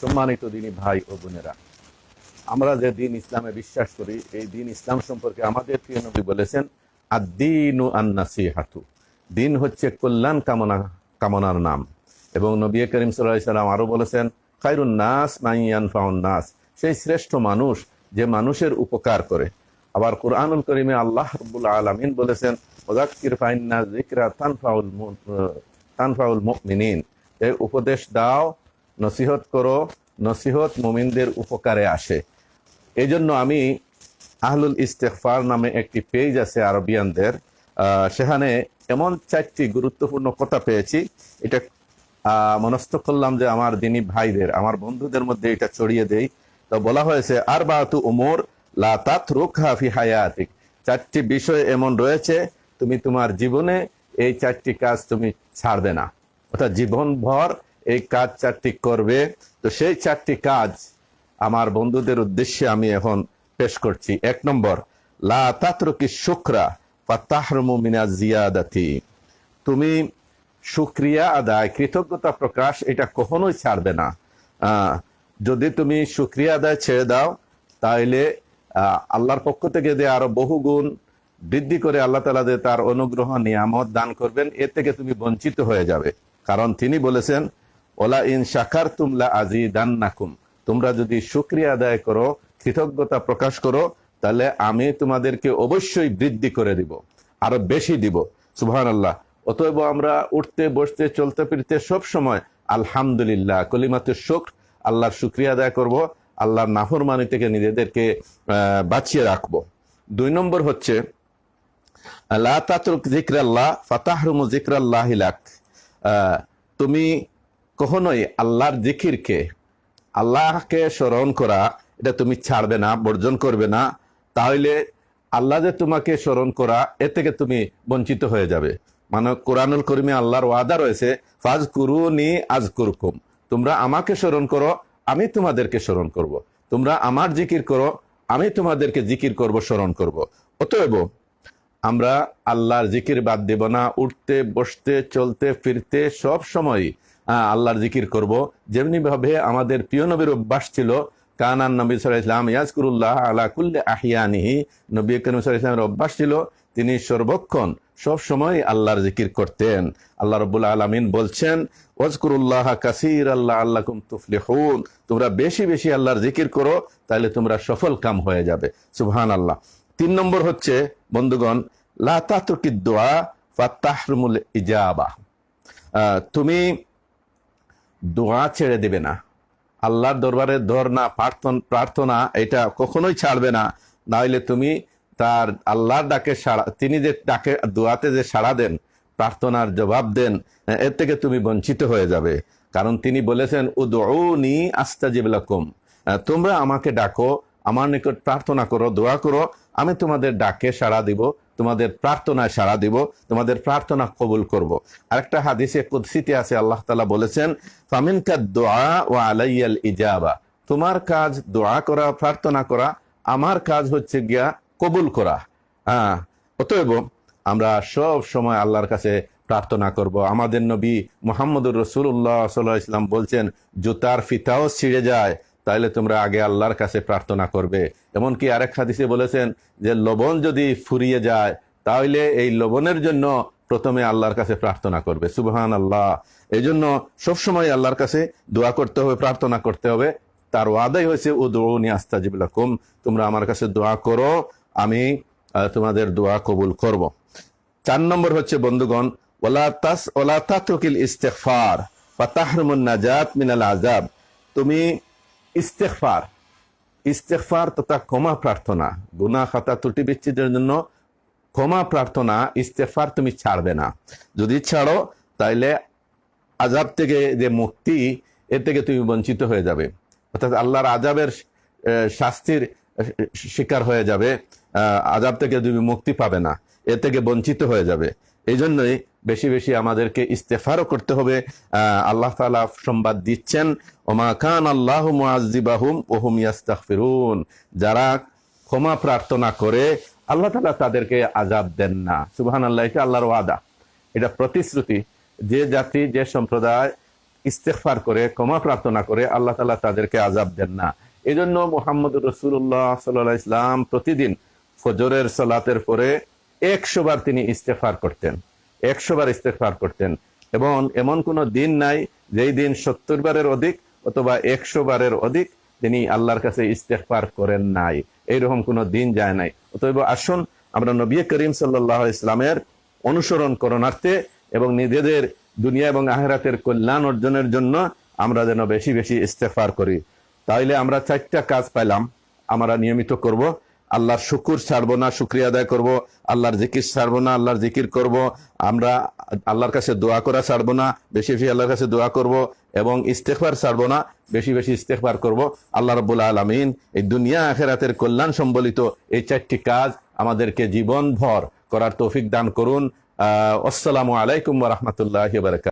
সম্মানিত দিনী ভাই ও বোনেরা, আমরা যে দিন ইসলামে বিশ্বাস করি, এই দিন ইসলাম সম্পর্কে আমাদের প্রিয় নবী বলেছেন আদিনু আন্নাসিহাতু। দিন হচ্ছে কল্যাণ কামনা, কামনার নাম। এবং নবী করিম সাল্লাম আরও বলেছেন খাইরুন নাস মাইয়ান ফাউন নাস সেই শ্রেষ্ঠ মানুষ যে মানুষের উপকার করে। আবার কোরআনুল করিমে আল্লাহ রব্বুল আলমিন বলেছেন ওজাক্কির ফাইন্না জিকরা তানফাউল তানফাউল মুমিনিন। এই উপদেশ দাও, নসিহত করো, নসিহত মুমিনদের উপকারে আসে। এই জন্য আমি আহলুল ইস্তেকফার নামে একটি পেজ আছে আরবিয়ানদের সেখানে এমন চারটি গুরুত্বপূর্ণ কথা পেয়েছি। এটা মনস্থ করলাম যে আমার দিনী ভাইদের, আমার বন্ধুদের মধ্যে এটা ছড়িয়ে দেই। তো বলা হয়েছে আর বাতু উমর লা তাতরুকহা ফি হায়াতিক। চারটি বিষয় এমন রয়েছে, তুমি তোমার জীবনে এই চারটি কাজ তুমি ছাড়বে না। অর্থাৎ জীবনভর এই কাজ চারটি করবে। তো সেই চারটি কাজ আমার বন্ধুদের উদ্দেশ্যে আমি এখন পেশ করছি। এক নম্বর, লা তাতরুকি শুক্রা ফাতাহরমু মিনা জিয়াদাতি। তুমি সুক্রিয়া আদায়, কৃতজ্ঞতা প্রকাশ এটা কখনোই ছাড়বে না। যদি তুমি সুক্রিয়া আদায় ছেড়ে দাও তাহলে আল্লাহর পক্ষ থেকে যে আরও বহু গুণ বৃদ্ধি করে আল্লাহ তালা যে তার অনুগ্রহ, নিয়ামত দান করবেন এ থেকে তুমি বঞ্চিত হয়ে যাবে। কারণ তিনি বলেছেন ওলা ইন শাকার তুমলা আজি দান্নাকুম তোমরা যদি সুক্রিয়া আদায় করো কৃতজ্ঞতা প্রকাশ করো তাহলে আমি তোমাদেরকে অবশ্যই বৃদ্ধি করে দিব আরও বেশি দিব। সুবহান আল্লাহ অতএব আমরা উঠতে বসতে চলতে ফিরতে সব সময় আলহামদুলিল্লাহ কলিমাতে শুক্র আল্লাহর শুক্রিয়া আদায় করব আল্লাহর নাফরমানি থেকে নিজেদেরকে বাঁচিয়ে রাখব। দুই নম্বর হচ্ছে লা তাতরুক জিক্রাল্লাহ ফাতাহরুমু জিক্রাল্লাহ লাক। আহ, তুমি কখনোই আল্লাহর জিকিরকে, আল্লাহকে স্মরণ করা, এটা তুমি ছাড়বে না, বর্জন করবে না তাহলে আল্লাহ যে তোমাকে স্মরণ করা এ থেকে তুমি বঞ্চিত হয়ে যাবে মানে কোরআনুল করিমে আল্লাহর ওয়াদা রয়েছে ফাজ কুরুনি আজ কুরকুম তোমরা আমাকে স্মরণ করো, আমি তোমাদেরকে স্মরণ করব। তোমরা আমার জিকির করো, আমি তোমাদেরকে জিকির করব, স্মরণ করব। অতএব আমরা আল্লাহর জিকির বাদ দেব না, উঠতে, বসতে, চলতে, ফিরতে, সব সময় আল্লাহর জিকির করব। যেমনি ভাবে আমাদের প্রিয় নবীর অভ্যাস ছিল, কানান নবী সাল্লাহ ইসলাম ইয়াজকুরুল্লাহ আলা কুল্লে আহিয়ানিহি নবী করিম সাল্লাহ ইসলামের অভ্যাস ছিল, তিনি সর্বক্ষণ সব সময় আল্লাহর জিকির করতেন। আল্লাহ রব্বুল আলমিন বলছেন, ওয়াজকুরুল্লাহ কাসির আল্লাহ আল্লাহ তুফলিহুন। তোমরা বেশি বেশি আল্লাহর জিকির করো তাহলে তোমরা সফল কাম হয়ে যাবে। সুবহান আল্লাহ তিন নম্বর হচ্ছে বন্ধুগণ লা তাতরুকি দোয়া ফাতাহরুমুল ইজাবা। তুমি দোয়া ছেড়ে দেবে না। আল্লাহর দরবারে ধর্ণা প্রার্থনা এটা কখনোই ছাড়বে না। নাহলে তুমি তার আল্লাহর ডাকে সাড়া তিনি যে ডাকে দোয়াতে যে সাড়া দেন প্রার্থনার জবাব দেন এর থেকে তুমি বঞ্চিত হয়ে যাবে। কারণ তিনি বলেছেন উদৌনি আস্তাজিব লাকুম। আহ, তোমরা আমাকে ডাকো আমার নিকট প্রার্থনা করো, দোয়া করো, আমি তোমাদের ডাকে সাড়া দিব, তোমাদের প্রার্থনায় সাড়া দিব, তোমাদের প্রার্থনা কবুল করব। আরেকটা হাদিসে কুদ্সিতে আছে, আল্লাহ তালা বলেছেন, ফামিনকা দোয়া ও আলাইয়াল ইজাবা। তোমার কাজ দোয়া করা, প্রার্থনা করা, আমার কাজ হচ্ছে গিয়া কবুল করা। হ্যাঁ অতএব আমরা সব সময় আল্লাহর কাছে প্রার্থনা করব। আমাদের নবী মোহাম্মদুর রসুল্লাহ সাল্লাহ ইসলাম বলছেন, জুতার ফিতাও ছিঁড়ে যায় তাহলে তোমরা আগে আল্লাহর কাছে প্রার্থনা করবে। এমনকি আরেক হাদিসে বলেছেন যে, লবণ যদি ফুরিয়ে যায় তাহলে এই লবণের জন্য প্রথমে আল্লাহর কাছে প্রার্থনা করবে। সুবহান আল্লাহ এই জন্য সবসময় আল্লাহর কাছে দোয়া করতে হবে, প্রার্থনা করতে হবে। তার ওয়াদাই হয়েছে ও দৌড়নি আস্তাজিবুল্লাকুম তোমরা আমার কাছে দোয়া করো, আমি তোমাদের দোয়া কবুল করব। চার নম্বর হচ্ছে, বন্ধুগণ ওলা তাস ওলা তাতরুকিল ইস্তেগফার বা তাহরুমুন নাজাত মিনাল আজাব তুমি ইস্তেগফার। ইস্তেগফার তথা ক্ষমা প্রার্থনা। গুনা খাতা ত্রুটি বিচ্ছেদের জন্য ক্ষমা প্রার্থনা ইস্তেফার তুমি ছাড়বে না। যদি ছাড়ো, তাইলে আজাব থেকে যে মুক্তি, এর থেকে তুমি বঞ্চিত হয়ে যাবে। অর্থাৎ আল্লাহর আজাবের শাস্তির শিকার হয়ে যাবে। আজাব থেকে তুমি মুক্তি পাবে না। এর থেকে বঞ্চিত হয়ে যাবে। এই জন্যই বেশি বেশি আমাদেরকে ইস্তেফারও করতে হবে। আল্লাহ তাআলা সংবাদ দিচ্ছেন, ওমা খান আল্লাহ মুআজ্জিবাহুম ওহুম ইয়াস্তাগফিরুন। যারা ক্ষমা প্রার্থনা করে, আল্লাহ তাআলা তাদেরকে আজাব দেন না। সুবহানাল্লাহ, এটা আল্লাহর ওয়াদা। এটা প্রতিশ্রুতি। যে জাতি, যে সম্প্রদায় ইস্তেফার করে, ক্ষমা প্রার্থনা করে, আল্লাহ তালা তাদেরকে আজাব দেন না। এই জন্য মোহাম্মদ রসুল্লাহ সাল্লাহ ইসলাম প্রতিদিন ফজরের সলাতের পরে একশো বার তিনি ইস্তেফার করতেন একশো বার ইস্তেফার করতেন। এবং এমন কোনো দিন নাই যেই দিন সত্তর বারের অধিক অথবা একশো বারের অধিক তিনি আল্লাহর কাছে ইস্তেফার করেন নাই। এইরকম কোনো দিন যায় নাই। অতএব আসুন আমরা নবী করিম সাল্লাহ ইসলামের অনুসরণ করণার্থে এবং নিজেদের দুনিয়া এবং আহেরাতের কল্যাণ অর্জনের জন্য আমরা যেন বেশি বেশি ইস্তেফার করি। তাইলে আমরা চারটা কাজ পাইলাম, আমরা নিয়মিত করব। আল্লাহর শুকুর ছাড়বো না, শুক্রিয়া আদায় করব, আল্লাহর জিকির ছাড়বো না, আল্লাহর জিকির করব, আমরা আল্লাহর কাছে দোয়া করা ছাড়বো না, বেশি বেশি আল্লাহর কাছে দোয়া করব এবং ইস্তেকবার ছাড়বো না, বেশি বেশি ইস্তেকবার করব। আল্লাহ রবুল্লা আলমিন এই দুনিয়া আখেরাতের কল্যাণ সম্বলিত এই চারটি কাজ আমাদেরকে জীবন ভর করার তৌফিক দান করুন। আসসালামু আলাইকুম রহমতুল্লাহ বারকাত